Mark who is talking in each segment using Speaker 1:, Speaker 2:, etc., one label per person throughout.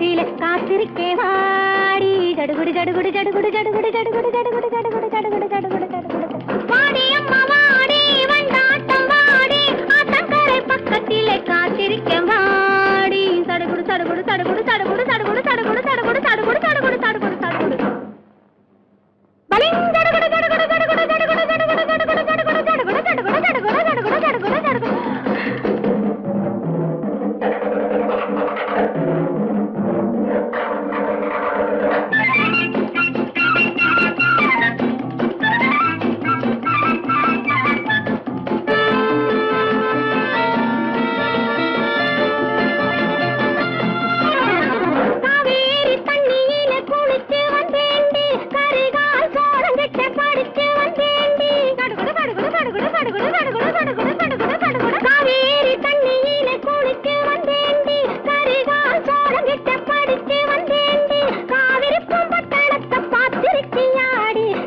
Speaker 1: கொக்கியில காத்திருக்கே வாடி ஜடுகுடு ஜடுகுடு ஜடுகுடு ஜடுகுடு ஜடுகுடு ஜடுகுடு ஜடுகுடு ஜடுகுடு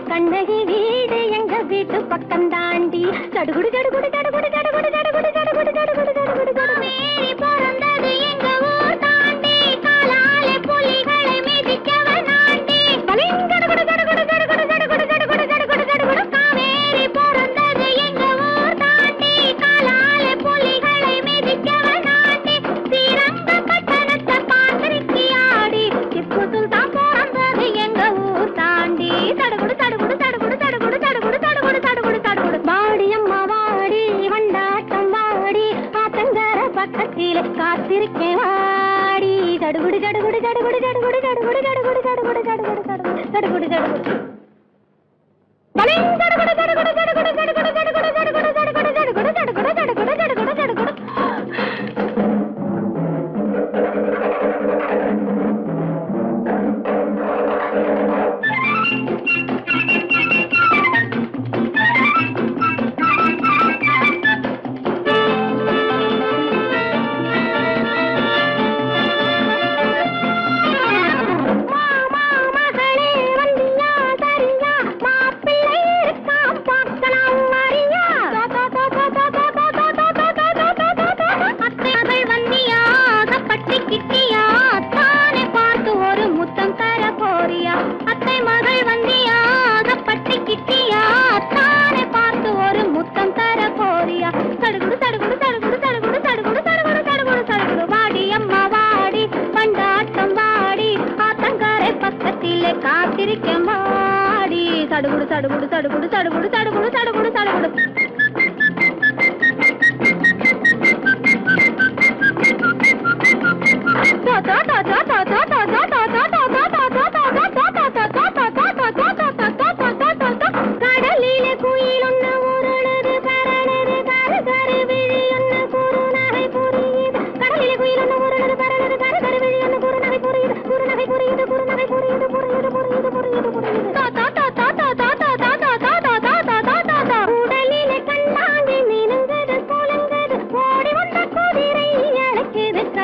Speaker 1: கண்ணகி வீடு எங்க வீட்டு பக்கம் தாண்டி சடுகுடு பக்கத்திலே காத்திருக்கேன் வாடி கடுகுடு கடுகுடு கடுகுடு கடுகுடு கடுகுடு கடுகுடு கடுகுடு கடுகுடு கடுகுடு கடுகுடு கடுகுடு கடுகுடு
Speaker 2: తడుగుడు తడుగుడు తడుగుడు తడుగుడు తడుగుడు తడుగుడు తడుగుడు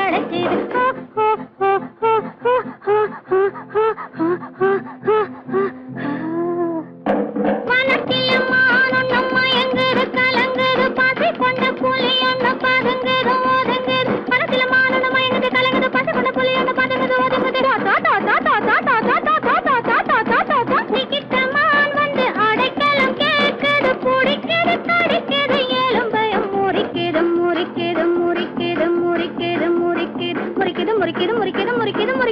Speaker 1: நடக்குது
Speaker 2: முறிக்கிது முறிக்கிது முறிக்கிது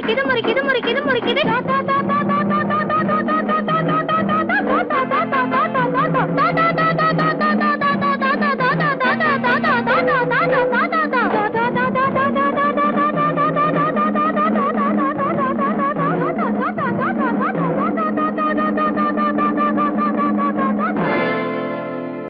Speaker 2: கிதுமுறை கிதுமுறை கிதுமுறை கிது